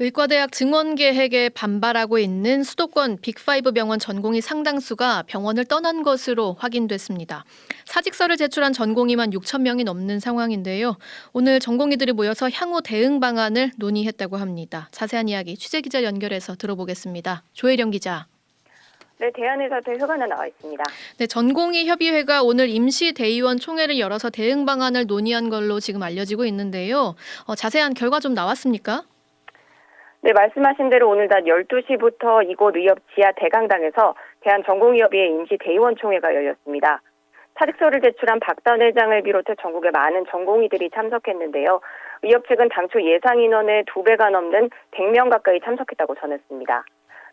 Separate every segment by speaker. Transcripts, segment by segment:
Speaker 1: 의과대학 증원 계획에 반발하고 있는 수도권 빅5 병원 전공의 상당수가 병원을 떠난 것으로 확인됐습니다. 사직서를 제출한 전공의만 6천 명이 넘는 상황인데요. 오늘 전공의들이 모여서 향후 대응 방안을 논의했다고 합니다. 자세한 이야기 취재 기자 연결해서 들어보겠습니다. 조혜령 기자.
Speaker 2: 네, 대한의사대 회관에 나와 있습니다.
Speaker 1: 네, 전공의 협의회가 오늘 임시 대의원 총회를 열어서 대응 방안을 논의한 걸로 지금 알려지고 있는데요. 어, 자세한 결과 좀 나왔습니까?
Speaker 2: 네, 말씀하신 대로 오늘 낮 12시부터 이곳 의협 지하 대강당에서 대한전공의협의회 임시 대의원 총회가 열렸습니다. 사직서를 제출한 박단 회장을 비롯해 전국의 많은 전공의들이 참석했는데요. 의협 측은 당초 예상 인원의 두 배가 넘는 100명 가까이 참석했다고 전했습니다.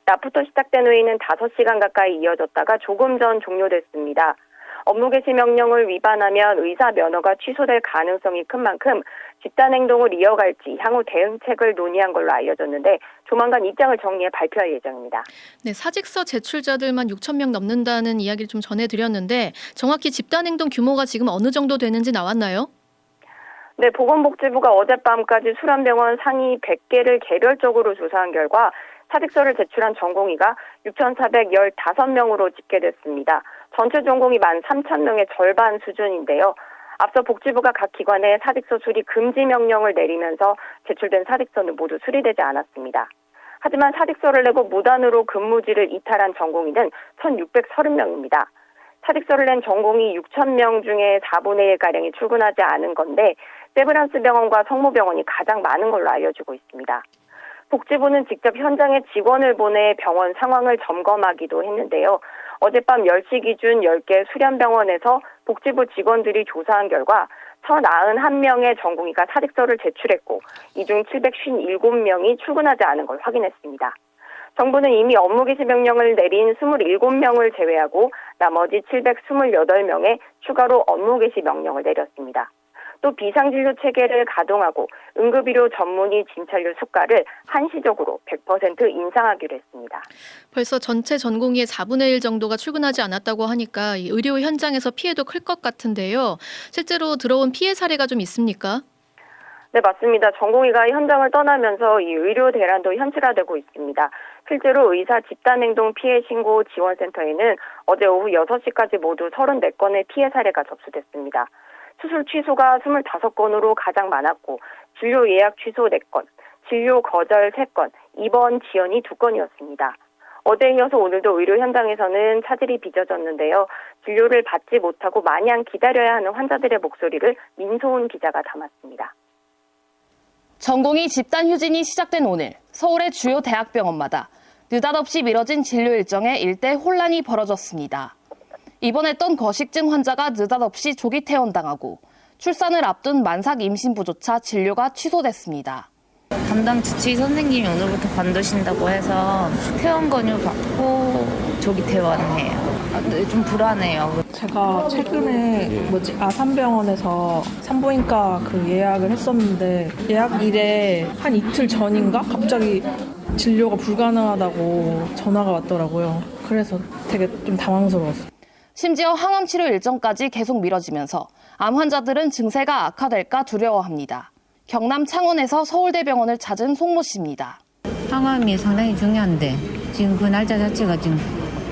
Speaker 2: 낮부터 시작된 회의는 5시간 가까이 이어졌다가 조금 전 종료됐습니다. 업무 개시 명령을 위반하면 의사 면허가 취소될 가능성이 큰 만큼 집단 행동을 이어갈지 향후 대응책을 논의한 걸로 알려졌는데 조만간 입장을 정리해 발표할 예정입니다.
Speaker 1: 네, 사직서 제출자들만 6천 명 넘는다는 이야기를 좀 전해드렸는데 정확히 집단 행동 규모가 지금 어느 정도 되는지 나왔나요?
Speaker 2: 네, 보건복지부가 어젯밤까지 수란병원 상위 100개를 개별적으로 조사한 결과 사직서를 제출한 전공의가 6,415명으로 집계됐습니다. 전체 전공이 13,000명의 절반 수준인데요. 앞서 복지부가 각 기관에 사직서 수리 금지 명령을 내리면서 제출된 사직서는 모두 수리되지 않았습니다. 하지만 사직서를 내고 무단으로 근무지를 이탈한 전공의는 1,630명입니다. 사직서를 낸 전공의 6,000명 중에 4분의 1가량이 출근하지 않은 건데 세브란스 병원과 성모병원이 가장 많은 걸로 알려지고 있습니다. 복지부는 직접 현장에 직원을 보내 병원 상황을 점검하기도 했는데요. 어젯밤 10시 기준 10개 수련병원에서 복지부 직원들이 조사한 결과 1,091명의 전공의가 사직서를 제출했고 이 중 757명이 출근하지 않은 걸 확인했습니다. 정부는 이미 업무 개시 명령을 내린 27명을 제외하고 나머지 728명에 추가로 업무 개시 명령을 내렸습니다. 또 비상진료 체계를 가동하고 응급의료 전문의 진찰률 수가를 한시적으로 100% 인상하기로 했습니다.
Speaker 1: 벌써 전체 전공의의 4분의 1 정도가 출근하지 않았다고 하니까 이 의료 현장에서 피해도 클 것 같은데요. 실제로 들어온 피해 사례가 좀 있습니까?
Speaker 2: 네, 맞습니다. 전공의가 현장을 떠나면서 이 의료 대란도 현실화되고 있습니다. 실제로 의사 집단행동 피해 신고 지원센터에는 어제 오후 6시까지 모두 34건의 피해 사례가 접수됐습니다. 수술 취소가 25건으로 가장 많았고 진료 예약 취소 4건, 진료 거절 3건, 입원 지연이 2건이었습니다. 어제 이어서 오늘도 의료 현장에서는 차질이 빚어졌는데요. 진료를 받지 못하고 마냥 기다려야 하는 환자들의 목소리를 민소은 기자가 담았습니다.
Speaker 3: 전공의 집단 휴진이 시작된 오늘 서울의 주요 대학병원마다 느닷없이 미뤄진 진료 일정에 일대 혼란이 벌어졌습니다. 입원했던 거식증 환자가 느닷없이 조기 퇴원당하고 출산을 앞둔 만삭 임신부조차 진료가 취소됐습니다.
Speaker 4: 담당 주치의 선생님이 오늘부터 관두신다고 해서 퇴원 권유 받고 조기 퇴원해요. 아, 근데 좀 불안해요.
Speaker 5: 제가 최근에 뭐지 아산병원에서 산부인과 그 예약을 했었는데 예약일에 한 이틀 전인가 갑자기 진료가 불가능하다고 전화가 왔더라고요. 그래서 되게 좀 당황스러웠어요.
Speaker 3: 심지어 항암 치료 일정까지 계속 미뤄지면서 암 환자들은 증세가 악화될까 두려워합니다. 경남 창원에서 서울대병원을 찾은 송모 씨입니다.
Speaker 6: 항암이 상당히 중요한데 지금 그 날짜 자체가 지금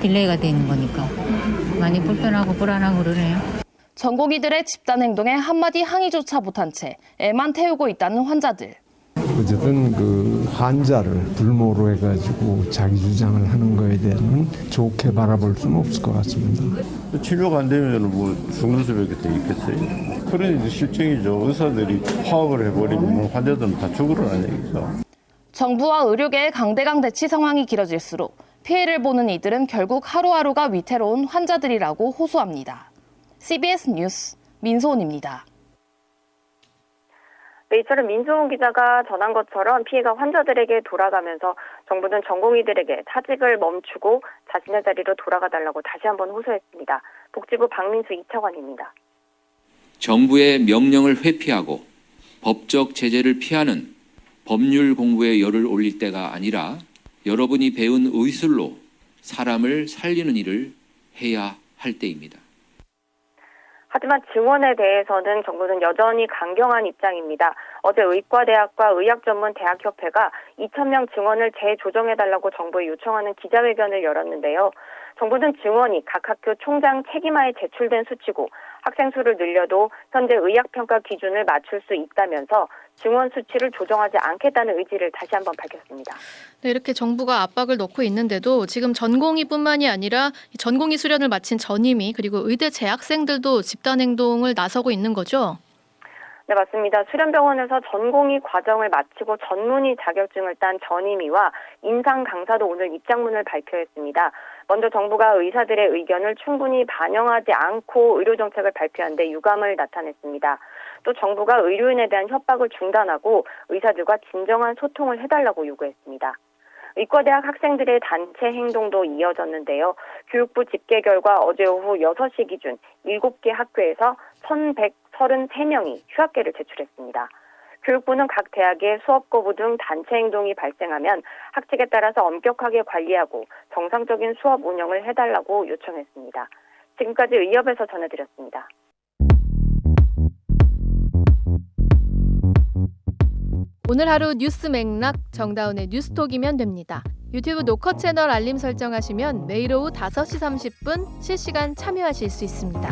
Speaker 6: 딜레이가 돼 있는 거니까 많이 불편하고 불안하고 그러네요.
Speaker 3: 전공의들의 집단 행동에 한마디 항의조차 못한 채 애만 태우고 있다는 환자들.
Speaker 7: 어쨌든 그 환자를 불모로 해가지고 자기 주장을 하는 거에 대해서는 좋게 바라볼 수는 없을 것 같습니다.
Speaker 8: 치료가 안 되면 뭐 죽는 수밖에 돼 있겠어요. 그런 이제 실정이죠. 의사들이 파업을 해버리면 환자들은 다 죽으라는 얘기죠.
Speaker 3: 정부와 의료계의 강대강 대치 상황이 길어질수록 피해를 보는 이들은 결국 하루하루가 위태로운 환자들이라고 호소합니다. CBS 뉴스 민소은입니다.
Speaker 2: 네, 이처럼 민소은 기자가 전한 것처럼 피해가 환자들에게 돌아가면서 정부는 전공의들에게 사직을 멈추고 자신의 자리로 돌아가 달라고 다시 한번 호소했습니다. 복지부 박민수 이차관입니다.
Speaker 9: 정부의 명령을 회피하고 법적 제재를 피하는 법률 공부에 열을 올릴 때가 아니라 여러분이 배운 의술로 사람을 살리는 일을 해야 할 때입니다.
Speaker 2: 하지만 증원에 대해서는 정부는 여전히 강경한 입장입니다. 어제 의과대학과 의학전문대학협회가 2,000명 증원을 재조정해달라고 정부에 요청하는 기자회견을 열었는데요. 정부는 증원이 각 학교 총장 책임하에 제출된 수치고 학생 수를 늘려도 현재 의학평가 기준을 맞출 수 있다면서 증원 수치를 조정하지 않겠다는 의지를 다시 한번 밝혔습니다.
Speaker 1: 네, 이렇게 정부가 압박을 넣고 있는데도 지금 전공의뿐만이 아니라 이 전공의 수련을 마친 전임이 그리고 의대 재학생들도 집단 행동을 나서고 있는 거죠.
Speaker 2: 네, 맞습니다. 수련병원에서 전공의 과정을 마치고 전문의 자격증을 딴 전임의와 임상 강사도 오늘 입장문을 발표했습니다. 먼저 정부가 의사들의 의견을 충분히 반영하지 않고 의료 정책을 발표한 데 유감을 나타냈습니다. 또 정부가 의료인에 대한 협박을 중단하고 의사들과 진정한 소통을 해달라고 요구했습니다. 의과대학 학생들의 단체 행동도 이어졌는데요. 교육부 집계 결과 어제 오후 6시 기준 7개 학교에서 1,133명이 휴학계를 제출했습니다. 교육부는 각 대학의 수업 거부 등 단체 행동이 발생하면 학칙에 따라서 엄격하게 관리하고 정상적인 수업 운영을 해달라고 요청했습니다. 지금까지 의협에서 전해드렸습니다.
Speaker 1: 오늘 하루 뉴스 맥락 정다운의 뉴스톡이면 됩니다. 유튜브 노컷 채널 알림 설정하시면 매일 오후 5시 30분 실시간 참여하실 수 있습니다.